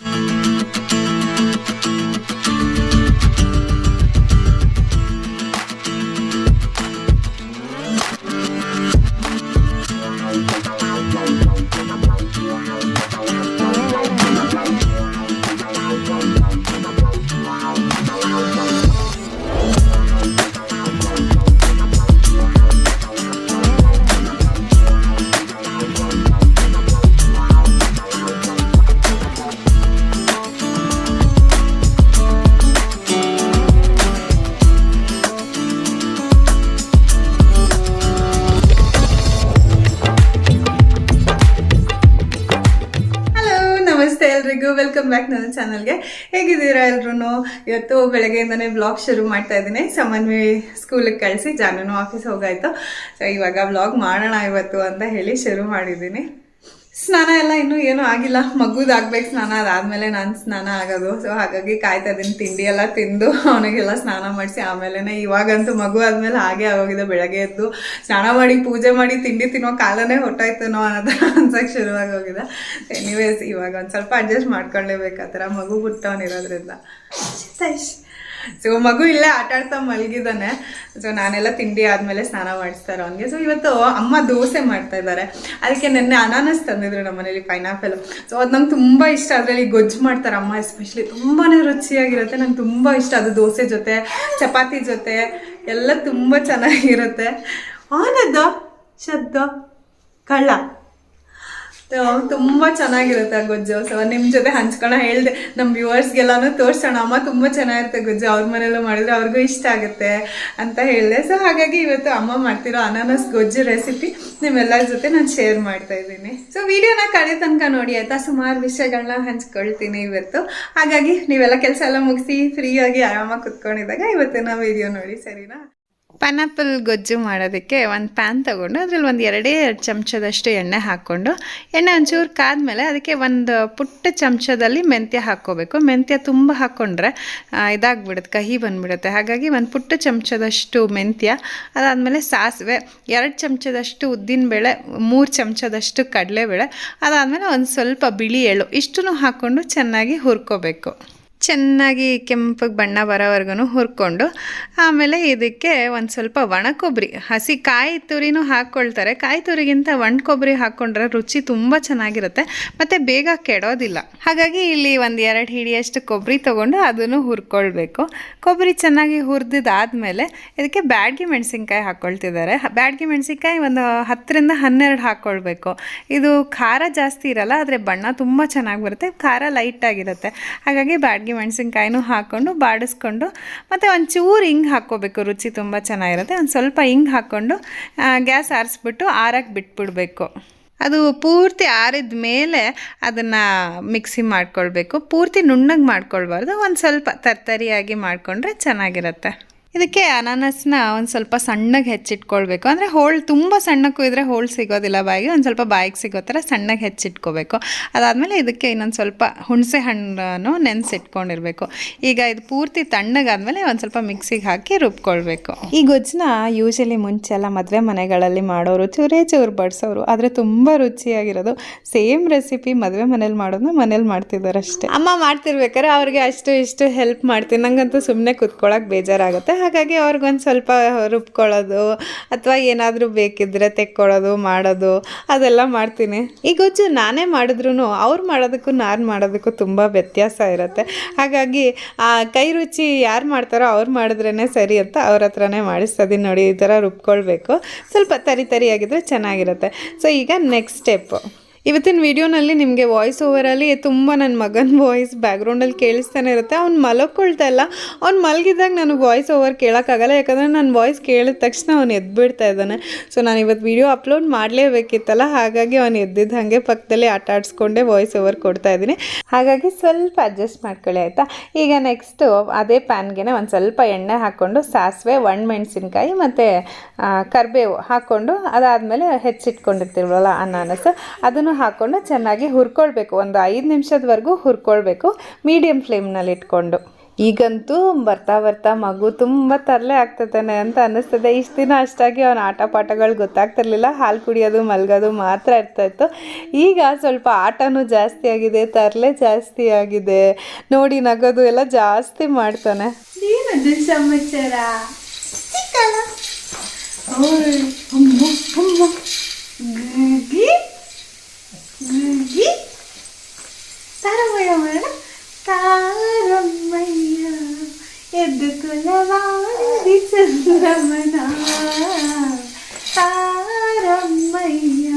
Hello back ನನ್ನ ಚಾನಲ್ಗೆ ಹೇಗಿದ್ದೀರಾ ಎಲ್ರು ಇವತ್ತು ಬೆಳಗ್ಗೆಯಿಂದನೇ ಬ್ಲಾಗ್ ಶುರು ಮಾಡ್ತಾ ಇದ್ದೀನಿ. ಸಮನ್ವಿ ಸ್ಕೂಲಿಗೆ ಕಳಿಸಿ ಜಾನು ಆಫೀಸ್ ಹೋಗಾಯ್ತು. ಸೊ ಇವಾಗ ಬ್ಲಾಗ್ ಮಾಡೋಣ ಇವತ್ತು ಅಂತ ಹೇಳಿ ಶುರು ಮಾಡಿದ್ದೀನಿ. ಸ್ನಾನ ಎಲ್ಲ ಇನ್ನೂ ಏನೂ ಆಗಿಲ್ಲ. ಮಗುದಾಗ್ಬೇಕು ಸ್ನಾನ, ಅದಾದ್ಮೇಲೆ ನಾನು ಸ್ನಾನ ಆಗೋದು. ಸೊ ಹಾಗಾಗಿ ಕಾಯ್ತಾ ಇದ್ದೀನಿ. ತಿಂಡಿ ಎಲ್ಲ ತಿಂದು ಅವನಿಗೆಲ್ಲ ಸ್ನಾನ ಮಾಡಿಸಿ ಆಮೇಲೆ ಇವಾಗಂತೂ ಮಗು ಆದ್ಮೇಲೆ ಹಾಗೆ ಆಗೋಗಿದೆ. ಬೆಳಗ್ಗೆ ಎದ್ದು ಸ್ನಾನ ಮಾಡಿ, ಪೂಜೆ ಮಾಡಿ, ತಿಂಡಿ ತಿನ್ನೋ ಕಾಲನೇ ಹೊಟ್ಟಾಯ್ತೇನೋ ಅನ್ನೋದು ಅನ್ಸಕ್ಕೆ ಶುರುವಾಗಿ ಹೋಗಿದೆ. ಎನಿವೇಸ್ ಇವಾಗ ಒಂದು ಸ್ವಲ್ಪ ಅಡ್ಜಸ್ಟ್ ಮಾಡ್ಕೊಳ್ಳೇಬೇಕು. ಆ ಥರ ಮಗು ಬಿಟ್ಟವನಿರೋದ್ರಿಂದ ಸೊ ಮಗು ಇಲ್ಲೇ ಆಟ ಆಡ್ತಾ ಮಲಗಿದ್ದಾನೆ ಸೊ ನಾನೆಲ್ಲ ತಿಂಡಿ ಆದ್ಮೇಲೆ ಸ್ನಾನ ಮಾಡಿಸ್ತಾರೆ ಅವನಿಗೆ. ಸೊ ಇವತ್ತು ಅಮ್ಮ ದೋಸೆ ಮಾಡ್ತಾ ಇದ್ದಾರೆ. ಅದಕ್ಕೆ ನೆನ್ನೆ ಅನಾನಸ್ ತಂದಿದ್ರು ನಮ್ಮ ಮನೇಲಿ ಪೈನಾಪಲ್ ಸೊ ಅದು ನಂಗೆ ತುಂಬ ಇಷ್ಟ. ಅದರಲ್ಲಿ ಗೊಜ್ಜು ಮಾಡ್ತಾರೆ ಅಮ್ಮ ಎಸ್ಪೆಷಲಿ ತುಂಬಾ ರುಚಿಯಾಗಿರುತ್ತೆ. ನಂಗೆ ತುಂಬ ಇಷ್ಟ ಅದು ದೋಸೆ ಜೊತೆ, ಚಪಾತಿ ಜೊತೆ. ಎಲ್ಲ ತುಂಬ ಚೆನ್ನಾಗಿರುತ್ತೆ. ಆನದ್ದು ಶಬ್ದ ಕಳ್ಳ. ತುಂಬಾ ಚೆನ್ನಾಗಿರುತ್ತೆ ಗೊಜ್ಜು. ಸೊ ನಿಮ್ ಜೊತೆ ಹಂಚ್ಕೊಳ ಹೇಳ್ದೆ, ನಮ್ ವ್ಯೂವರ್ಸ್ಗೆಲ್ಲಾನು ತೋರ್ಸೋಣ. ಅಮ್ಮ ತುಂಬಾ ಚೆನ್ನಾಗಿರುತ್ತೆ ಗೊಜ್ಜು. ಅವ್ರ ಮನೆಯಲ್ಲೂ ಮಾಡಿದ್ರೆ ಅವ್ರಿಗೂ ಇಷ್ಟ ಆಗುತ್ತೆ ಅಂತ ಹೇಳಿದೆ. ಸೊ ಹಾಗಾಗಿ ಇವತ್ತು ಅಮ್ಮ ಮಾಡ್ತಿರೋ ಅನಾನಸ್ ಗೊಜ್ಜು ರೆಸಿಪಿ ನಿಮ್ಮೆಲ್ಲರ ಜೊತೆ ನಾನು ಶೇರ್ ಮಾಡ್ತಾ ಇದ್ದೀನಿ. ಸೊ ವಿಡಿಯೋನ ಕಡೆ ತನಕ ನೋಡಿ ಆಯ್ತಾ? ಸುಮಾರು ವಿಷಯಗಳನ್ನ ಹಂಚ್ಕೊಳ್ತೀನಿ ಇವತ್ತು. ಹಾಗಾಗಿ ನೀವೆಲ್ಲ ಕೆಲಸ ಎಲ್ಲ ಮುಗಿಸಿ ಫ್ರೀಯಾಗಿ ಆರಾಮಾಗಿ ಕುತ್ಕೊಂಡಿದ್ದಾಗ ಇವತ್ತಿನ ವಿಡಿಯೋ ನೋಡಿ, ಸರಿನಾ? ಪೈನಾಪಲ್ ಗೊಜ್ಜು ಮಾಡೋದಕ್ಕೆ ಒಂದು ಪ್ಯಾನ್ ತೊಗೊಂಡು, ಅದರಲ್ಲಿ ಒಂದು ಎರಡೇ ಎರಡು ಚಮಚದಷ್ಟು ಎಣ್ಣೆ ಹಾಕ್ಕೊಂಡು, ಎಣ್ಣೆ ಒಂಚೂರು ಕಾದ್ಮೇಲೆ ಅದಕ್ಕೆ ಒಂದು ಪುಟ್ಟ ಚಮಚದಲ್ಲಿ ಮೆಂತ್ಯ ಹಾಕ್ಕೋಬೇಕು. ಮೆಂತ್ಯ ತುಂಬ ಹಾಕ್ಕೊಂಡ್ರೆ ಇದಾಗ್ಬಿಡುತ್ತೆ, ಕಹಿ ಬಂದ್ಬಿಡುತ್ತೆ. ಹಾಗಾಗಿ ಒಂದು ಪುಟ್ಟ ಚಮಚದಷ್ಟು ಮೆಂತ್ಯ, ಅದಾದಮೇಲೆ ಸಾಸಿವೆ, ಎರಡು ಚಮಚದಷ್ಟು ಉದ್ದಿನಬೇಳೆ, ಮೂರು ಚಮಚದಷ್ಟು ಕಡಲೆಬೇಳೆ, ಅದಾದಮೇಲೆ ಒಂದು ಸ್ವಲ್ಪ ಬಿಳಿ ಎಳ್ಳು, ಇಷ್ಟನ್ನು ಹಾಕ್ಕೊಂಡು ಚೆನ್ನಾಗಿ ಹುರ್ಕೋಬೇಕು. ಚೆನ್ನಾಗಿ ಕೆಂಪಗೆ ಬಣ್ಣ ಬರೋವರೆಗೂ ಹುರ್ಕೊಂಡು, ಆಮೇಲೆ ಇದಕ್ಕೆ ಒಂದು ಸ್ವಲ್ಪ ಒಣ ಕೊಬ್ಬರಿ ಹಸಿ ಕಾಯಿ ತುರಿನೂ ಹಾಕ್ಕೊಳ್ತಾರೆ ಕಾಯಿ ತುರಿಗಿಂತ ಒಣ ಕೊಬ್ಬರಿ ಹಾಕ್ಕೊಂಡ್ರೆ ರುಚಿ ತುಂಬ ಚೆನ್ನಾಗಿರುತ್ತೆ, ಮತ್ತು ಬೇಗ ಕೆಡೋದಿಲ್ಲ. ಹಾಗಾಗಿ ಇಲ್ಲಿ ಒಂದು ಎರಡು ಹಿಡಿಯಷ್ಟು ಕೊಬ್ಬರಿ ತೊಗೊಂಡು ಅದನ್ನು ಹುರ್ಕೊಳ್ಬೇಕು. ಕೊಬ್ಬರಿ ಚೆನ್ನಾಗಿ ಹುರಿದಿದ್ದಾದಮೇಲೆ ಇದಕ್ಕೆ ಬ್ಯಾಡ್ಗಿ ಮೆಣಸಿನ್ಕಾಯಿ ಹಾಕ್ಕೊಳ್ತಿದ್ದಾರೆ ಬ್ಯಾಡ್ಗಿ ಮೆಣಸಿನ್ಕಾಯಿ ಒಂದು ಹತ್ತರಿಂದ ಹನ್ನೆರಡು ಹಾಕ್ಕೊಳ್ಬೇಕು ಇದು ಖಾರ ಜಾಸ್ತಿ ಇರಲ್ಲ, ಆದರೆ ಬಣ್ಣ ತುಂಬ ಚೆನ್ನಾಗಿ ಬರುತ್ತೆ, ಖಾರ ಲೈಟಾಗಿರುತ್ತೆ ಹಾಗಾಗಿ ಬ್ಯಾಡ್ಗಿ ಮೆಣಸಿನ್ಕಾಯಿನೂ ಹಾಕ್ಕೊಂಡು ಬಾಡಿಸ್ಕೊಂಡು ಮತ್ತು ಒಂಚೂರು ಹಿಂಗೆ ಹಾಕ್ಕೋಬೇಕು. ರುಚಿ ತುಂಬ ಚೆನ್ನಾಗಿರುತ್ತೆ. ಒಂದು ಸ್ವಲ್ಪ ಹಿಂಗೆ ಹಾಕ್ಕೊಂಡು ಗ್ಯಾಸ್ ಆರಿಸ್ಬಿಟ್ಟು ಆರಕ್ಕೆ ಬಿಟ್ಬಿಡಬೇಕು. ಅದು ಪೂರ್ತಿ ಆರಿದ ಮೇಲೆ ಅದನ್ನು ಮಿಕ್ಸಿ ಮಾಡ್ಕೊಳ್ಬೇಕು. ಪೂರ್ತಿ ನುಣ್ಣಗೆ ಮಾಡ್ಕೊಳ್ಬಾರ್ದು. ಒಂದು ಸ್ವಲ್ಪ ತರ್ತರಿಯಾಗಿ ಮಾಡಿಕೊಂಡ್ರೆ ಚೆನ್ನಾಗಿರುತ್ತೆ. ಇದಕ್ಕೆ ಅನಾನಸ್ನ ಒಂದು ಸ್ವಲ್ಪ ಸಣ್ಣಗೆ ಹೆಚ್ಚಿಟ್ಕೊಳ್ಬೇಕು. ಅಂದರೆ ಹೋಳು ತುಂಬ ಸಣ್ಣಕ್ಕೂ ಇದ್ದರೆ ಹೋಳು ಸಿಗೋದಿಲ್ಲ ಬಾಯಿಗೆ ಒಂದು ಸ್ವಲ್ಪ ಬಾಯಿಗೆ ಸಿಗೋ ಥರ ಸಣ್ಣಗೆ ಹೆಚ್ಚಿಟ್ಕೋಬೇಕು. ಅದಾದಮೇಲೆ ಇದಕ್ಕೆ ಇನ್ನೊಂದು ಸ್ವಲ್ಪ ಹುಣಸೆ ಹಣ್ಣನ್ನು ನೆನೆಸಿಟ್ಕೊಂಡಿರಬೇಕು. ಈಗ ಇದು ಪೂರ್ತಿ ತಣ್ಣಗಾದಮೇಲೆ ಒಂದು ಸ್ವಲ್ಪ ಮಿಕ್ಸಿಗೆ ಹಾಕಿ ರುಬ್ಕೊಳ್ಬೇಕು. ಈ ಗೊಜ್ಜನ್ನ ಯೂಶಲಿ ಮುಂಚೆ ಎಲ್ಲ ಮದುವೆ ಮನೆಗಳಲ್ಲಿ ಮಾಡೋರು ಚೂರೇ ಚೂರು ಬಡಿಸೋರು ಆದರೆ ತುಂಬ ರುಚಿಯಾಗಿರೋದು. ಸೇಮ್ ರೆಸಿಪಿ ಮದುವೆ ಮನೇಲಿ ಮಾಡೋದನ್ನ ಮನೇಲಿ ಮಾಡ್ತಿದ್ದಾರೆ ಅಷ್ಟೇ ಅಮ್ಮ ಮಾಡ್ತಿರ್ಬೇಕಾದ್ರೆ ಅವ್ರಿಗೆ ಅಷ್ಟು ಇಷ್ಟು ಹೆಲ್ಪ್ ಮಾಡ್ತೀನಿ. ನಂಗಂತೂ ಸುಮ್ಮನೆ ಕುತ್ಕೊಳ್ಳೋಕೆ ಬೇಜಾರಾಗುತ್ತೆ. ಹಾಗಾಗಿ ಅವ್ರಿಗೊಂದು ಸ್ವಲ್ಪ ರುಬ್ಕೊಳ್ಳೋದು ಅಥವಾ ಏನಾದರೂ ಬೇಕಿದ್ದರೆ ತೆಕ್ಕೊಳ್ಳೋದು, ಮಾಡೋದು, ಅದೆಲ್ಲ ಮಾಡ್ತೀನಿ. ಈ ಗೊಜ್ಜು ನಾನೇ ಮಾಡಿದ್ರು ಅವ್ರು ಮಾಡೋದಕ್ಕೂ ನಾನು ಮಾಡೋದಕ್ಕೂ ತುಂಬ ವ್ಯತ್ಯಾಸ ಇರುತ್ತೆ. ಹಾಗಾಗಿ ಆ ಕೈ ರುಚಿ ಯಾರು ಮಾಡ್ತಾರೋ ಅವ್ರು ಮಾಡಿದ್ರೇ ಸರಿ ಅಂತ ಅವ್ರ ಹತ್ರನೇ ಮಾಡಿಸ್ತದೀನಿ ನೋಡಿ, ಈ ಥರ ರುಬ್ಕೊಳ್ಬೇಕು. ಸ್ವಲ್ಪ ತರಿ ತರಿಯಾಗಿದ್ದರೆ ಚೆನ್ನಾಗಿರುತ್ತೆ. ಸೊ ಈಗ ನೆಕ್ಸ್ಟ್ ಸ್ಟೆಪ್ಪು ಇವತ್ತಿನ ವಿಡಿಯೋನಲ್ಲಿ ನಿಮಗೆ ವಾಯ್ಸ್ ಓವರಲ್ಲಿ ತುಂಬ ನನ್ನ ಮಗನ ವಾಯ್ಸ್ ಬ್ಯಾಕ್ಗ್ರೌಂಡಲ್ಲಿ ಕೇಳಿಸ್ತಾನೆ ಇರುತ್ತೆ. ಅವ್ನು ಮಲಕ್ಕೊಳ್ತಾ ಇಲ್ಲ. ಅವ್ನು ಮಲಗಿದಾಗ ನನಗೆ ವಾಯ್ಸ್ ಓವರ್ ಕೇಳೋಕ್ಕಾಗಲ್ಲ. ಯಾಕಂದರೆ ನನ್ನ ವಾಯ್ಸ್ ಕೇಳಿದ ತಕ್ಷಣ ಅವ್ನು ಎದ್ಬಿಡ್ತಾ ಇದ್ದಾನೆ. ಸೊ ನಾನು ಇವತ್ತು ವಿಡಿಯೋ ಅಪ್ಲೋಡ್ ಮಾಡಲೇಬೇಕಿತ್ತಲ್ಲ. ಹಾಗಾಗಿ ಅವನು ಎದ್ದಿದ್ದ ಹಾಗೆ ಪಕ್ಕದಲ್ಲಿ ಆಟ ಆಡಿಸ್ಕೊಂಡೆ ವಾಯ್ಸ್ ಓವರ್ ಕೊಡ್ತಾ ಇದ್ದೀನಿ. ಹಾಗಾಗಿ ಸ್ವಲ್ಪ ಅಡ್ಜಸ್ಟ್ ಮಾಡ್ಕೊಳ್ಳಿ, ಆಯಿತಾ? ಈಗ ನೆಕ್ಸ್ಟು ಅದೇ ಪ್ಯಾನ್ಗೆ ಒಂದು ಸ್ವಲ್ಪ ಎಣ್ಣೆ ಹಾಕ್ಕೊಂಡು ಸಾಸಿವೆ, ಒಣಮೆಣಸಿನ್ಕಾಯಿ ಮತ್ತು ಕರಿಬೇವು ಹಾಕ್ಕೊಂಡು ಅದಾದಮೇಲೆ ಹೆಚ್ಚಿಟ್ಕೊಂಡಿರ್ತೀವಲ್ಲ ಅನಾನಸ್. ಅದನ್ನು ಹಾಕ್ಕೊಂಡು ಚೆನ್ನಾಗಿ ಹುರ್ಕೊಳ್ಬೇಕು. ಒಂದು ಐದು ನಿಮಿಷದವರೆಗೂ ಹುರ್ಕೊಳ್ಬೇಕು. ಮೀಡಿಯಮ್ ಫ್ಲೇಮ್ನಲ್ಲಿ ಇಟ್ಕೊಂಡು. ಈಗಂತೂ ಬರ್ತಾ ಬರ್ತಾ ಮಗು ತುಂಬ ತರಲೆ ಆಗ್ತದಾನೆ ಅಂತ ಅನ್ನಿಸ್ತದೆ. ಇಷ್ಟು ದಿನ ಅಷ್ಟಾಗಿ ಅವನ ಆಟ ಪಾಠಗಳು ಗೊತ್ತಾಗ್ತಿರ್ಲಿಲ್ಲ. ಹಾಲು ಕುಡಿಯೋದು ಮಲ್ಗೋದು ಮಾತ್ರ ಇರ್ತಾಯಿತ್ತು ಈಗ ಸ್ವಲ್ಪ ಆಟನೂ ಜಾಸ್ತಿ ಆಗಿದೆ ತರಲೆ ಜಾಸ್ತಿ ಆಗಿದೆ. ನೋಡಿ ನಗೋದು ಎಲ್ಲ ಜಾಸ್ತಿ ಮಾಡ್ತಾನೆ. ಏನದು ಸಮಾಚಾರ? ಅಮ್ಮ ಅಮ್ಮ ಗೀ ಗೀ ತಾರಮಯ್ಯ ಮಾಡೋಣ ತಾರಮ್ಮಯ್ಯ ಎದ್ದು ಕುಲವಾಡಿ ಚಂದ್ರಮನ ತಾರಮ್ಮಯ್ಯ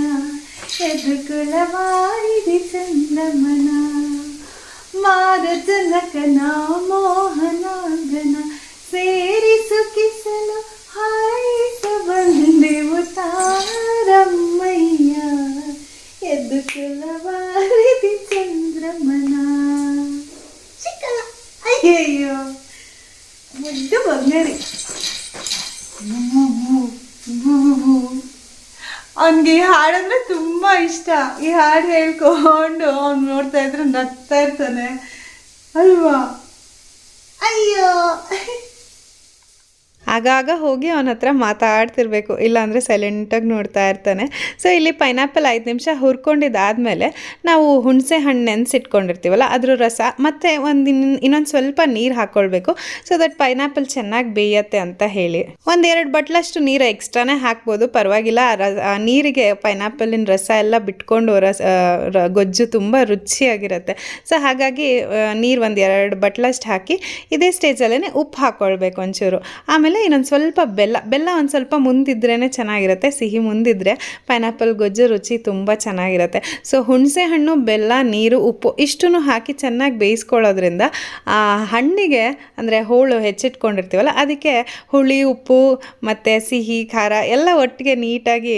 ಎದ್ದು ಕುಲವಾರಿದಿ ಚಂದ್ರಮನ. ಚಿಕ್ಕಲ ಅಯ್ಯಯ್ಯೋ. ಮುದ್ದು ಬಂಗರಿ ಅವನಿಗೆ ಈ ಹಾಡಂದ್ರೆ ತುಂಬಾ ಇಷ್ಟ. ಈ ಹಾಡು ಹೇಳ್ಕೊಂಡು ಅವ್ನು ನೋಡ್ತಾ ಇದ್ರೆ ನಗ್ತಾ ಇರ್ತಾನೆ. ಅಲ್ವಾ? ಅಯ್ಯೋ. ಆಗಾಗ ಹೋಗಿ ಅವನ ಹತ್ರ ಮಾತಾಡ್ತಿರ್ಬೇಕು. ಇಲ್ಲಾಂದರೆ ಸೈಲೆಂಟಾಗಿ ನೋಡ್ತಾ ಇರ್ತಾನೆ. ಸೊ ಇಲ್ಲಿ ಪೈನಾಪಲ್ ಐದು ನಿಮಿಷ ಹುರ್ಕೊಂಡಿದ್ದಾದಮೇಲೆ ನಾವು ಹುಣಸೆ ಹಣ್ಣು ನೆನೆಸಿಟ್ಕೊಂಡಿರ್ತೀವಲ್ಲ, ಅದ್ರ ರಸ ಮತ್ತು ಒಂದು ಇನ್ನೊಂದು ಸ್ವಲ್ಪ ನೀರು ಹಾಕ್ಕೊಳ್ಬೇಕು ಸೊ ದಟ್ ಪೈನಾಪಲ್ ಚೆನ್ನಾಗಿ ಬೇಯತ್ತೆ ಅಂತ ಹೇಳಿ. ಒಂದೆರಡು ಬಟ್ಲಷ್ಟು ನೀರು ಎಕ್ಸ್ಟ್ರಾನೇ ಹಾಕ್ಬೋದು, ಪರವಾಗಿಲ್ಲ. ನೀರಿಗೆ ಪೈನಾಪಲಿನ ರಸ ಎಲ್ಲ ಬಿಟ್ಕೊಂಡು ರಸ ಗೊಜ್ಜು ತುಂಬ ರುಚಿಯಾಗಿರುತ್ತೆ. ಸೊ ಹಾಗಾಗಿ ನೀರು ಒಂದು ಎರಡು ಬಟ್ಲಷ್ಟು ಹಾಕಿ ಇದೇ ಸ್ಟೇಜಲ್ಲೇ ಉಪ್ಪು ಹಾಕ್ಕೊಳ್ಬೇಕು ಒಂಚೂರು. ಆಮೇಲೆ ಇನ್ನೊಂದು ಸ್ವಲ್ಪ ಬೆಲ್ಲ ಬೆಲ್ಲ ಒಂದು ಸ್ವಲ್ಪ ಮುಂದಿದ್ರೇ ಚೆನ್ನಾಗಿರುತ್ತೆ, ಸಿಹಿ ಮುಂದಿದ್ರೆ ಪೈನಾಪಲ್ ಗೊಜ್ಜು ರುಚಿ ತುಂಬ ಚೆನ್ನಾಗಿರುತ್ತೆ. ಸೊ ಹುಣಸೆ ಹಣ್ಣು, ಬೆಲ್ಲ, ನೀರು, ಉಪ್ಪು ಇಷ್ಟನ್ನು ಹಾಕಿ ಚೆನ್ನಾಗಿ ಬೇಯಿಸ್ಕೊಳ್ಳೋದ್ರಿಂದ, ಆ ಹಣ್ಣಿಗೆ ಅಂದರೆ ಹೋಳು ಹೆಚ್ಚಿಟ್ಕೊಂಡಿರ್ತೀವಲ್ಲ, ಅದಕ್ಕೆ ಹುಳಿ, ಉಪ್ಪು ಮತ್ತು ಸಿಹಿ, ಖಾರ ಎಲ್ಲ ಒಟ್ಟಿಗೆ ನೀಟಾಗಿ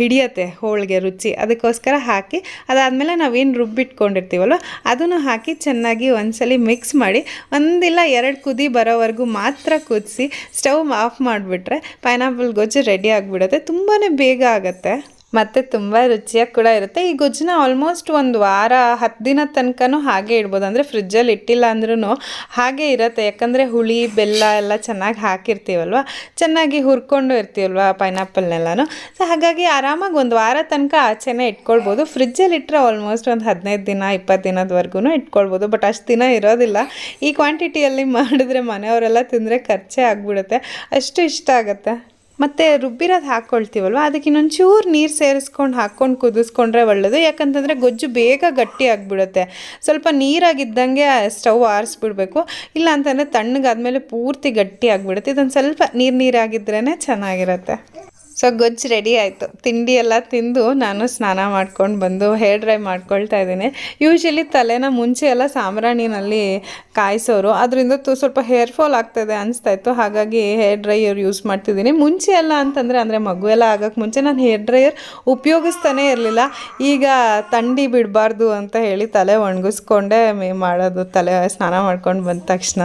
ಹಿಡಿಯತ್ತೆ ಹೋಳಿಗೆ ರುಚಿ. ಅದಕ್ಕೋಸ್ಕರ ಹಾಕಿ, ಅದಾದಮೇಲೆ ನಾವೇನು ರುಬ್ಬಿಟ್ಕೊಂಡಿರ್ತೀವಲ್ಲ ಅದನ್ನು ಹಾಕಿ ಚೆನ್ನಾಗಿ ಒಂದ್ಸಲಿ ಮಿಕ್ಸ್ ಮಾಡಿ, ಒಂದಿಲ್ಲ ಎರಡು ಕುದಿ ಬರೋವರೆಗೂ ಮಾತ್ರ ಕುದಿಸಿ ಸ್ಟವ್ ಆಫ್ ಮಾಡಿಬಿಟ್ರೆ ಪೈನಾಪಲ್ ಗೊಜ್ಜು ರೆಡಿ ಆಗಿಬಿಡುತ್ತೆ. ತುಂಬಾ ಬೇಗ ಆಗುತ್ತೆ. ಮತ್ತು ತುಂಬ ರುಚಿಯಾಗಿ ಕೂಡ ಇರುತ್ತೆ. ಈ ಗೊಜ್ಜನ್ನ ಆಲ್ಮೋಸ್ಟ್ ಒಂದು ವಾರ ಹತ್ತು ದಿನ ತನಕನೂ ಹಾಗೆ ಇಡ್ಬೋದು. ಅಂದರೆ ಫ್ರಿಜ್ಜಲ್ಲಿ ಇಟ್ಟಿಲ್ಲ ಅಂದ್ರೂ ಹಾಗೆ ಇರುತ್ತೆ. ಯಾಕಂದರೆ ಹುಳಿ, ಬೆಲ್ಲ ಎಲ್ಲ ಚೆನ್ನಾಗಿ ಹಾಕಿರ್ತೀವಲ್ವ? ಚೆನ್ನಾಗಿ ಹುರ್ಕೊಂಡು ಇರ್ತೀವಲ್ವ ಪೈನಾಪಲ್ನೆಲ್ಲನೂ ಸೊ ಹಾಗಾಗಿ ಆರಾಮಾಗಿ ಒಂದು ವಾರ ತನಕ ಆಚೆನೇ ಇಟ್ಕೊಳ್ಬೋದು. ಫ್ರಿಜ್ಜಲ್ಲಿ ಇಟ್ಟರೆ ಆಲ್ಮೋಸ್ಟ್ ಒಂದು ಹದಿನೈದು ದಿನ ಇಪ್ಪತ್ತು ದಿನದವರೆಗೂ ಇಟ್ಕೊಳ್ಬೋದು. ಬಟ್ ಅಷ್ಟು ದಿನ ಇರೋದಿಲ್ಲ. ಈ ಕ್ವಾಂಟಿಟಿಯಲ್ಲಿ ಮಾಡಿದ್ರೆ ಮನೆಯವರೆಲ್ಲ ತಿಂದರೆ ಖರ್ಚೇ ಆಗಿಬಿಡುತ್ತೆ. ಅಷ್ಟು ಇಷ್ಟ ಆಗುತ್ತೆ. ಮತ್ತು ರುಬ್ಬಿರೋದು ಹಾಕ್ಕೊಳ್ತೀವಲ್ವ ಅದಕ್ಕೆ ಇನ್ನೊಂದು ಚೂರು ನೀರು ಸೇರಿಸ್ಕೊಂಡು ಹಾಕ್ಕೊಂಡು ಕುದಿಸ್ಕೊಂಡ್ರೆ ಒಳ್ಳೆಯದು ಯಾಕಂತಂದರೆ ಗೊಜ್ಜು ಬೇಗ ಗಟ್ಟಿ ಆಗಿಬಿಡುತ್ತೆ. ಸ್ವಲ್ಪ ನೀರಾಗಿದ್ದಂಗೆ ಸ್ಟವ್ ಆರಿಸ್ಬಿಡ್ಬೇಕು. ಇಲ್ಲ ಅಂತಂದರೆ ತಣ್ಣಗಾದ್ಮೇಲೆ ಪೂರ್ತಿ ಗಟ್ಟಿ ಆಗಿಬಿಡುತ್ತೆ. ಇದೊಂದು ಸ್ವಲ್ಪ ನೀರು ನೀರಾಗಿದ್ರೇ ಚೆನ್ನಾಗಿರುತ್ತೆ. ಸೊ ಗೊಜ್ಜು ರೆಡಿ ಆಯಿತು. ತಿಂಡಿ ಎಲ್ಲ ತಿಂದು ನಾನು ಸ್ನಾನ ಮಾಡ್ಕೊಂಡು ಬಂದು ಹೇರ್ ಡ್ರೈ ಮಾಡ್ಕೊಳ್ತಾ ಇದ್ದೀನಿ. ಯೂಶ್ವಲಿ ತಲೆನ ಮುಂಚೆ ಎಲ್ಲ ಸಾಂಬ್ರಾಣಿನಲ್ಲಿ ಕಾಯಿಸೋರು. ಅದರಿಂದ ತು ಸ್ವಲ್ಪ ಹೇರ್ ಫಾಲ್ ಆಗ್ತಾಯಿದೆ ಅನಿಸ್ತಾ ಇತ್ತು. ಹಾಗಾಗಿ ಹೇರ್ ಡ್ರೈಯರ್ ಯೂಸ್ ಮಾಡ್ತಿದ್ದೀನಿ. ಮುಂಚೆ ಎಲ್ಲ ಅಂತಂದರೆ, ಅಂದರೆ ಮಗು ಎಲ್ಲ ಆಗೋಕ್ಕೆ ಮುಂಚೆ ನಾನು ಹೇರ್ ಡ್ರೈಯರ್ ಉಪಯೋಗಿಸ್ತಾನೇ ಇರಲಿಲ್ಲ. ಈಗ ತಂಡಿ ಬಿಡಬಾರ್ದು ಅಂತ ಹೇಳಿ ತಲೆ ಒಣಗಿಸ್ಕೊಂಡೇ, ಮೇ ಮಾಡೋದು ತಲೆ ಸ್ನಾನ ಮಾಡ್ಕೊಂಡು ಬಂದ ತಕ್ಷಣ.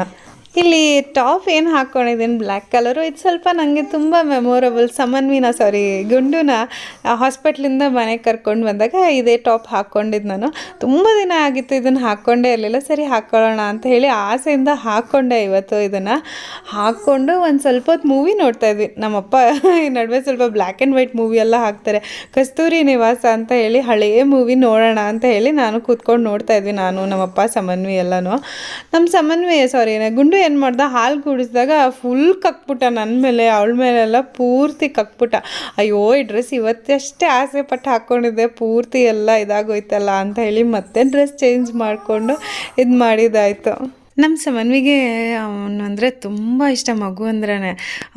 ಇಲ್ಲಿ ಟಾಪ್ ಏನು ಹಾಕ್ಕೊಂಡಿದ್ದೀನಿ ಬ್ಲ್ಯಾಕ್ ಕಲರು ಇದು ಸ್ವಲ್ಪ ನನಗೆ ತುಂಬ ಮೆಮೊರಬಲ್ ಸಮನ್ವಿನ ಸಾರಿ ಗುಂಡುನ ಹಾಸ್ಪಿಟ್ಲಿಂದ ಮನೆಗೆ ಕರ್ಕೊಂಡು ಬಂದಾಗ ಇದೇ ಟಾಪ್ ಹಾಕ್ಕೊಂಡಿದ್ದು ನಾನು. ತುಂಬ ದಿನ ಆಗಿತ್ತು ಇದನ್ನು ಹಾಕ್ಕೊಂಡೇ ಇರಲಿಲ್ಲ. ಸರಿ ಹಾಕ್ಕೊಳ್ಳೋಣ ಅಂತ ಹೇಳಿ ಆಸೆಯಿಂದ ಹಾಕ್ಕೊಂಡೆ ಇವತ್ತು ಇದನ್ನು. ಹಾಕ್ಕೊಂಡು ಒಂದು ಸ್ವಲ್ಪ ಹೊತ್ತು ಮೂವಿ ನೋಡ್ತಾ ಇದ್ವಿ. ನಮ್ಮಪ್ಪ ಈ ನಡುವೆ ಸ್ವಲ್ಪ ಬ್ಲ್ಯಾಕ್ ಆ್ಯಂಡ್ ವೈಟ್ ಮೂವಿ ಎಲ್ಲ ಹಾಕ್ತಾರೆ. ಕಸ್ತೂರಿ ನಿವಾಸ ಅಂತ ಹೇಳಿ ಹಳೆಯ ಮೂವಿ ನೋಡೋಣ ಅಂತ ಹೇಳಿ ನಾನು ಕೂತ್ಕೊಂಡು ನೋಡ್ತಾ ಇದ್ವಿ ನಾನು, ನಮ್ಮಪ್ಪ, ಸಮನ್ವಿ ಎಲ್ಲನೂ. ನಮ್ಮ ಸಮನ್ವಿ ಸಾರಿ ಗುಂಡು ಏನು ಮಾಡ್ದ? ಹಾಲು ಕುಡಿಸಿದಾಗ ಫುಲ್ ಕಕ್ಬಿಟ್ಟ ನನ್ನ ಮೇಲೆ, ಅವಳ ಮೇಲೆಲ್ಲ ಪೂರ್ತಿ ಕಕ್ಬಿಟ್ಟ ಅಯ್ಯೋ, ಈ ಡ್ರೆಸ್ ಇವತ್ತಷ್ಟೇ ಆಸೆ ಪಟ್ಟು ಹಾಕ್ಕೊಂಡಿದ್ದೆ ಪೂರ್ತಿ ಎಲ್ಲ ಇದಾಗೋಯ್ತಲ್ಲ ಅಂತ ಹೇಳಿ ಮತ್ತೆ ಡ್ರೆಸ್ ಚೇಂಜ್ ಮಾಡಿಕೊಂಡು ಇದು ಮಾಡಿದ್ದಾಯಿತು ನಮ್ಮ ಸಮನ್ವಿಗೆ ಅವನು ಅಂದರೆ ತುಂಬ ಇಷ್ಟ ಮಗು ಅಂದ್ರೇ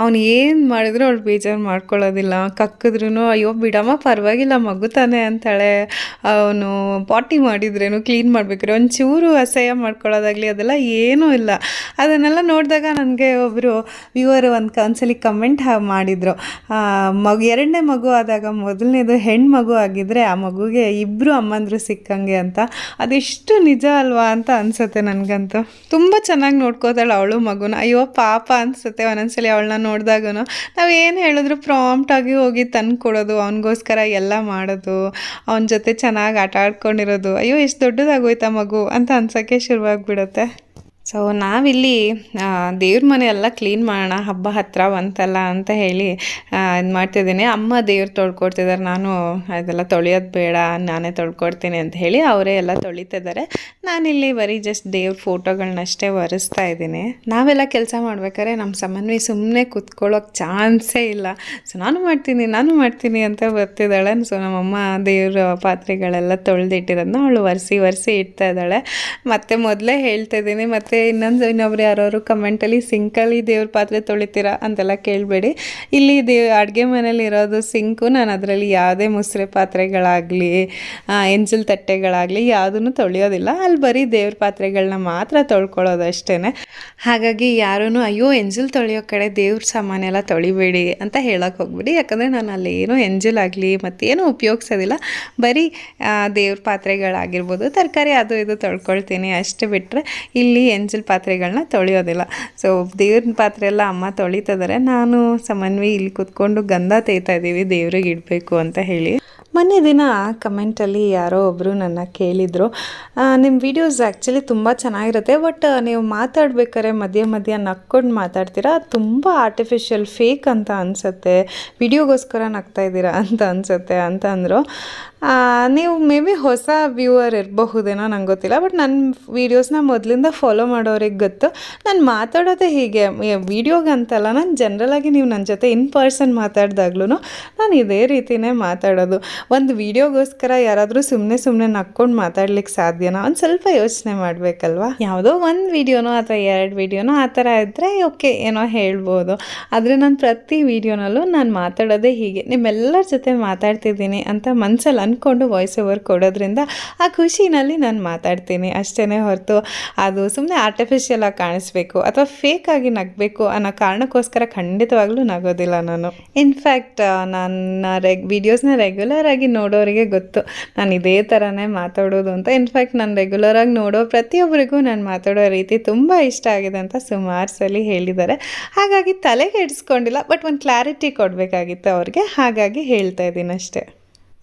ಅವನು ಏನು ಮಾಡಿದ್ರು ಅವಳು ಬೇಜಾರು ಮಾಡ್ಕೊಳ್ಳೋದಿಲ್ಲ. ಕಕ್ಕಿದ್ರೂ ಅಯ್ಯೋ, ಬಿಡಮ್ಮ, ಪರವಾಗಿಲ್ಲ, ಮಗು ತಾನೆ ಅಂತಾಳೆ. ಅವನು ಪಾಟಿ ಮಾಡಿದ್ರೇನು, ಕ್ಲೀನ್ ಮಾಡಬೇಕ್ರೆ ಒಂಚೂರು ಅಸಹ್ಯ ಮಾಡ್ಕೊಳ್ಳೋದಾಗಲಿ ಅದೆಲ್ಲ ಏನೂ ಇಲ್ಲ. ಅದನ್ನೆಲ್ಲ ನೋಡಿದಾಗ ನನಗೆ ಒಬ್ಬರು ವ್ಯೂವರು ಒಂದು ಒಂದ್ಸಲಿ ಕಮೆಂಟ್ ಮಾಡಿದರು. ಮಗು, ಎರಡನೇ ಮಗು ಆದಾಗ ಮೊದಲನೇದು ಹೆಣ್ಣು ಮಗು ಆಗಿದ್ದರೆ ಆ ಮಗುಗೆ ಇಬ್ಬರು ಅಮ್ಮಂದರು ಸಿಕ್ಕಂಗೆ ಅಂತ. ಅದೆಷ್ಟು ನಿಜ ಅಲ್ವಾ ಅಂತ ಅನಿಸುತ್ತೆ ನನಗಂತೂ. ತುಂಬ ಚೆನ್ನಾಗಿ ನೋಡ್ಕೋತಾಳೆ ಅವಳು ಮಗುನ. ಅಯ್ಯೋ, ಪಾಪ ಅನ್ಸುತ್ತೆ ಒಂದೊಂದ್ಸಲಿ ಅವಳನ್ನ ನೋಡಿದಾಗೂ ನಾವು ಏನು ಹೇಳಿದ್ರು ಪ್ರಾಂಪ್ಟಾಗಿ ಹೋಗಿ ತಂದು ಕೊಡೋದು ಅವನಿಗೋಸ್ಕರ ಎಲ್ಲ ಮಾಡೋದು, ಅವನ ಜೊತೆ ಚೆನ್ನಾಗಿ ಆಟ ಆಡ್ಕೊಂಡಿರೋದು. ಅಯ್ಯೋ, ಎಷ್ಟು ದೊಡ್ಡದಾಗೋಯ್ತಾ ಮಗು ಅಂತ ಅನ್ಸೋಕ್ಕೆ ಶುರುವಾಗ್ಬಿಡುತ್ತೆ. ಸೊ ನಾವಿಲ್ಲಿ ದೇವ್ರ ಮನೆ ಎಲ್ಲ ಕ್ಲೀನ್ ಮಾಡೋಣ, ಹಬ್ಬ ಹತ್ರ ಬಂತಲ್ಲ ಅಂತ ಹೇಳಿ ಇದು ಮಾಡ್ತಿದ್ದೀನಿ. ಅಮ್ಮ ದೇವ್ರು ತೊಳ್ಕೊಡ್ತಿದ್ದಾರೆ ನಾನು ಅದೆಲ್ಲ ತೊಳೆಯೋದು ಬೇಡ, ನಾನೇ ತೊಳ್ಕೊಡ್ತೀನಿ ಅಂತ ಹೇಳಿ ಅವರೇ ಎಲ್ಲ ತೊಳಿತಿದ್ದಾರೆ. ನಾನಿಲ್ಲಿ ಬರೀ ಜಸ್ಟ್ ದೇವ್ರ ಫೋಟೋಗಳನ್ನಷ್ಟೇ ಒರೆಸ್ತಾ ಇದ್ದೀನಿ. ನಾವೆಲ್ಲ ಕೆಲಸ ಮಾಡ್ಬೇಕಾದ್ರೆ ನಮ್ಮ ಸಮನ್ವಿ ಸುಮ್ಮನೆ ಕೂತ್ಕೊಳ್ಳೋಕೆ ಚಾನ್ಸೇ ಇಲ್ಲ. ಸೊ ನಾನು ಮಾಡ್ತೀನಿ ನಾನು ಮಾಡ್ತೀನಿ ಅಂತ ಬರ್ತಿದ್ದಾಳೆ. ಸೊ ನಮ್ಮಮ್ಮ ದೇವ್ರ ಪಾತ್ರೆಗಳೆಲ್ಲ ತೊಳೆದಿಟ್ಟಿರೋದನ್ನ ಅವಳು ಒರೆಸಿ ಒರೆಸಿ ಇಡ್ತಾ ಇದ್ದಾಳೆ. ಮತ್ತೆ ಮೊದಲೇ ಹೇಳ್ತಾ ಇದ್ದೀನಿ, ಮತ್ತು ಇನ್ನೊಂದು ಇನ್ನೊಬ್ರು ಯಾರು ಕಮೆಂಟಲ್ಲಿ ಸಿಂಕಲ್ಲಿ ದೇವ್ರ ಪಾತ್ರೆ ತೊಳಿತೀರಾ? ಅಂತೆಲ್ಲ ಕೇಳಬೇಡಿ. ಇಲ್ಲಿ ದೇವ್, ಅಡುಗೆ ಮನೇಲಿ ಇರೋದು ಸಿಂಕು, ನಾನು ಅದರಲ್ಲಿ ಯಾವುದೇ ಮುಸ್ರೆ ಪಾತ್ರೆಗಳಾಗಲಿ ಎಂಜಲ್ ತಟ್ಟೆಗಳಾಗಲಿ ಯಾವುದನ್ನು ತೊಳೆಯೋದಿಲ್ಲ. ಅಲ್ಲಿ ಬರೀ ದೇವ್ರ ಪಾತ್ರೆಗಳನ್ನ ಮಾತ್ರ ತೊಳ್ಕೊಳ್ಳೋದು ಅಷ್ಟೇ ಹಾಗಾಗಿ ಯಾರೂ ಅಯ್ಯೋ, ಎಂಜಲ್ ತೊಳೆಯೋ ಕಡೆ ದೇವ್ರ ಸಾಮಾನೆಲ್ಲ ತೊಳಿಬೇಡಿ ಅಂತ ಹೇಳೋಕೆ ಹೋಗ್ಬಿಡಿ. ಯಾಕಂದರೆ ನಾನು ಅಲ್ಲಿ ಏನು ಎಂಜಲ್ ಆಗಲಿ ಏನು ಉಪಯೋಗಿಸೋದಿಲ್ಲ. ಬರೀ ದೇವ್ರ ಪಾತ್ರೆಗಳಾಗಿರ್ಬೋದು, ತರಕಾರಿ ಅದು ಇದು ತೊಳ್ಕೊಳ್ತೀನಿ ಅಷ್ಟು ಬಿಟ್ಟರೆ ಇಲ್ಲಿ ಎಂಜಲ್ ಪಾತ್ರೆಗಳನ್ನ ತೊಳೆಯೋದಿಲ್ಲ. ಸೊ ದೇವ್ರನ್ನ ಪಾತ್ರೆ ಎಲ್ಲ ಅಮ್ಮ ತೊಳಿತಿದ್ದಾರೆ ನಾನು ಸಮನ್ವಿ ಇಲ್ಲಿ ಕುತ್ಕೊಂಡು ಗಂಧ ತೇಯ್ತಾ ಇದ್ದೀವಿ. ದೇವ್ರಿಗೆ ಇಡಬೇಕು ಅಂತ ಹೇಳಿ. ಮೊನ್ನೆ ದಿನ ಕಮೆಂಟಲ್ಲಿ ಯಾರೋ ಒಬ್ಬರು ನನ್ನ ಕೇಳಿದರು ನಿಮ್ಮ ವೀಡಿಯೋಸ್ ಆ್ಯಕ್ಚುಲಿ ತುಂಬ ಚೆನ್ನಾಗಿರುತ್ತೆ ಬಟ್ ನೀವು ಮಾತಾಡ್ಬೇಕಾದ್ರೆ ಮಧ್ಯ ಮಧ್ಯ ನಕ್ಕೊಂಡು ಮಾತಾಡ್ತೀರಾ? ತುಂಬ ಆರ್ಟಿಫಿಷಿಯಲ್ ಫೇಕ್ ಅಂತ ಅನಿಸುತ್ತೆ. ವಿಡಿಯೋಗೋಸ್ಕರ ನಗ್ತಾ ಇದ್ದೀರಾ ಅಂತ ಅನಿಸುತ್ತೆ, ಅಂತ ಅಂದರು. ನೀವು ಮೇ ಬಿ ಹೊಸ ವ್ಯೂವರ್ ಇರಬಹುದೇನೋ ನಂಗೆ ಗೊತ್ತಿಲ್ಲ ಬಟ್ ನನ್ನ ವೀಡಿಯೋಸ್ನ ಮೊದಲಿಂದ ಫಾಲೋ ಮಾಡೋರಿಗೆ ಗೊತ್ತು. ನಾನು ಮಾತಾಡೋದೇ ಹೀಗೆ ವೀಡಿಯೋಗಂತಲ್ಲ ನಾನು ಜನರಲಾಗಿ ನೀವು ನನ್ನ ಜೊತೆ ಇನ್ ಪರ್ಸನ್ ಮಾತಾಡಿದಾಗ್ಲೂ ನಾನು ಇದೇ ರೀತಿನೇ ಮಾತಾಡೋದು. ಒಂದು ವಿಡಿಯೋಗೋಸ್ಕರ ಯಾರಾದರೂ ಸುಮ್ಮನೆ ಸುಮ್ಮನೆ ನಕ್ಕೊಂಡು ಮಾತಾಡ್ಲಿಕ್ಕೆ ಸಾಧ್ಯನಾ? ಒಂದು ಸ್ವಲ್ಪ ಯೋಚನೆ ಮಾಡಬೇಕಲ್ವಾ? ಯಾವುದೋ ಒಂದು ವಿಡಿಯೋನೋ ಅಥವಾ ಎರಡು ವಿಡಿಯೋನೋ ಆ ಥರ ಇದ್ದರೆ ಓಕೆ, ಏನೋ ಹೇಳ್ಬೋದು. ಆದರೆ ನಾನು ಪ್ರತಿ ವಿಡಿಯೋನಲ್ಲೂ ನಾನು ಮಾತಾಡೋದೇ ಹೀಗೆ. ನಿಮ್ಮೆಲ್ಲರ ಜೊತೆ ಮಾತಾಡ್ತಿದ್ದೀನಿ ಅಂತ ಮನಸ್ಸಲ್ಲಿ ಅಂದ್ಕೊಂಡು ವಾಯ್ಸ್ ಓವರ್ ಕೊಡೋದ್ರಿಂದ ಆ ಖುಷಿನಲ್ಲಿ ನಾನು ಮಾತಾಡ್ತೀನಿ ಅಷ್ಟೇ ಹೊರತು. ಅದು ಸುಮ್ಮನೆ ಆರ್ಟಿಫಿಷಿಯಲ್ ಆಗಿ ಕಾಣಿಸ್ಬೇಕು ಅಥವಾ ಫೇಕ್ ಆಗಿ ನಗಬೇಕು ಅನ್ನೋ ಕಾರಣಕ್ಕೋಸ್ಕರ ಖಂಡಿತವಾಗ್ಲೂ ನಗೋದಿಲ್ಲ ನಾನು. ಇನ್ಫ್ಯಾಕ್ಟ್ ನನ್ನ ರೆಗ್ ವಿಡಿಯೋಸ್ನ ರೆಗ್ಯುಲರ್ ಆಗಿ ನೋಡೋರಿಗೆ ಗೊತ್ತು. ನಾನು ಇದೇ ಥರನೇ ಮಾತಾಡೋದು ಅಂತ. ಇನ್ಫ್ಯಾಕ್ಟ್ ನಾನು ರೆಗ್ಯುಲರ್ ಆಗಿ ನೋಡೋ ಪ್ರತಿಯೊಬ್ಬರಿಗೂ ನಾನು ಮಾತಾಡೋ ರೀತಿ ತುಂಬ ಇಷ್ಟ ಆಗಿದೆ ಅಂತ ಸುಮಾರು ಸಲ ಹೇಳಿದ್ದಾರೆ. ಹಾಗಾಗಿ ತಲೆಗೆ ಹಿಡಿಸ್ಕೊಂಡಿಲ್ಲ ಬಟ್ ಒಂದು ಕ್ಲಾರಿಟಿ ಕೊಡಬೇಕಾಗಿತ್ತು ಅವ್ರಿಗೆ. ಹಾಗಾಗಿ ಹೇಳ್ತಾ ಇದ್ದೀನಿ ಅಷ್ಟೇ.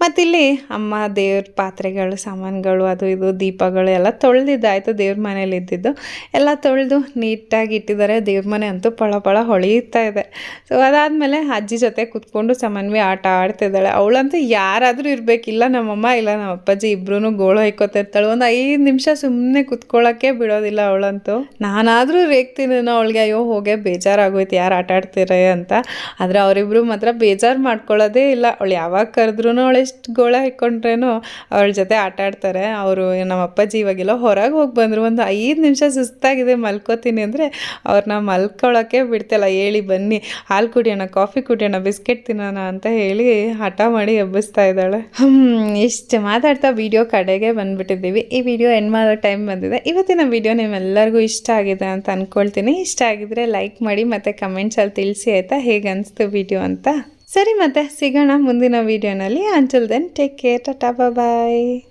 ಮತ್ತಿಲ್ಲಿ ಅಮ್ಮ ದೇವ್ರ ಪಾತ್ರೆಗಳು, ಸಾಮಾನುಗಳು, ಅದು ಇದು, ದೀಪಗಳು ಎಲ್ಲ ತೊಳೆದಿದ್ದಾಯಿತು ದೇವ್ರ ಮನೇಲಿ ಇದ್ದಿದ್ದು. ಎಲ್ಲ ತೊಳೆದು ನೀಟಾಗಿ ಇಟ್ಟಿದ್ದಾರೆ. ದೇವ್ರ ಮನೆ ಅಂತೂ ಪಳ ಪಳ ಹೊಳೆಯುತ್ತಾ ಇದೆ. ಸೊ ಅದಾದಮೇಲೆ ಅಜ್ಜಿ ಜೊತೆ ಕುತ್ಕೊಂಡು ಸಮನ್ವಿ ಆಟ ಆಡ್ತಿದ್ದಾಳೆ. ಅವಳಂತೂ ಯಾರಾದರೂ ಇರಬೇಕಿಲ್ಲ ನಮ್ಮಮ್ಮ, ಇಲ್ಲ ನಮ್ಮ ಅಪ್ಪಾಜಿ ಇಬ್ಬರೂ ಗೋಳು ಹೈಕೋತಿರ್ತಾಳೆ ಒಂದು ಐದು ನಿಮಿಷ ಸುಮ್ಮನೆ ಕುತ್ಕೊಳ್ಳೋಕ್ಕೆ ಬಿಡೋದಿಲ್ಲ ಅವಳಂತೂ. ನಾನಾದರೂ ರೇಗ್ತೀನಿ ಅವಳಿಗೆ, ಅಯ್ಯೋ, ಹೋಗೆ, ಬೇಜಾರಾಗೋಯ್ತು. ಯಾರು ಆಟ ಆಡ್ತೀರ? ಅಂತ. ಆದರೆ ಅವರಿಬ್ಬರು ಮಾತ್ರ ಬೇಜಾರು ಮಾಡ್ಕೊಳ್ಳೋದೇ ಇಲ್ಲ. ಅವಳು ಯಾವಾಗ ಕರೆದ್ರೂ ಅವಳು ಎಷ್ಟು ಗೋಳ ಹಾಕ್ಕೊಂಡ್ರೇನು ಅವ್ರ ಜೊತೆ ಆಟ ಆಡ್ತಾರೆ. ಅವರು ನಮ್ಮ ಅಪ್ಪಾಜಿ ಇವಾಗೆಲ್ಲ ಹೊರಗೆ ಹೋಗಿ ಬಂದರು. ಒಂದು ಐದು ನಿಮಿಷ ಸುಸ್ತಾಗಿದೆ ಮಲ್ಕೋತೀನಿ ಅಂದರೆ ಅವ್ರನ್ನ ಮಲ್ಕೊಳ್ಳೋಕ್ಕೆ ಬಿಡ್ತಲ್ಲ. ಹೇಳಿ, ಬನ್ನಿ, ಹಾಲು ಕುಡಿಯೋಣ, ಕಾಫಿ ಕುಡಿಯೋಣ, ಬಿಸ್ಕೆಟ್ ತಿನ್ನೋಣ ಅಂತ ಹೇಳಿ ಹಠ ಮಾಡಿ ಎಬ್ಬಿಸ್ತಾ ಇದ್ದಾಳೆ. ಇಷ್ಟು ಮಾತಾಡ್ತಾ ವಿಡಿಯೋ ಕಡೆಗೆ ಬಂದ್ಬಿಟ್ಟಿದ್ದೀವಿ. ಈ ವಿಡಿಯೋ ಎಂಡ್ ಮಾಡೋ ಟೈಮ್ ಬಂದಿದೆ. ಇವತ್ತಿನ ವಿಡಿಯೋ ನಿಮ್ಮೆಲ್ಲರಿಗೂ ಇಷ್ಟ ಆಗಿದೆ ಅಂತ ಅಂದ್ಕೊಳ್ತೀನಿ ಇಷ್ಟ ಆಗಿದ್ರೆ ಲೈಕ್ ಮಾಡಿ ಮತ್ತು ಕಮೆಂಟ್ಸಲ್ಲಿ ತಿಳಿಸಿ ಆಯಿತಾ? ಹೇಗೆ ಅನಿಸ್ತು ವಿಡಿಯೋ ಅಂತ? ಸರಿ ಮತ್ತೆ ಸಿಗೋಣ ಮುಂದಿನ ವೀಡಿಯೋನಲ್ಲಿ. Until then take care tata bye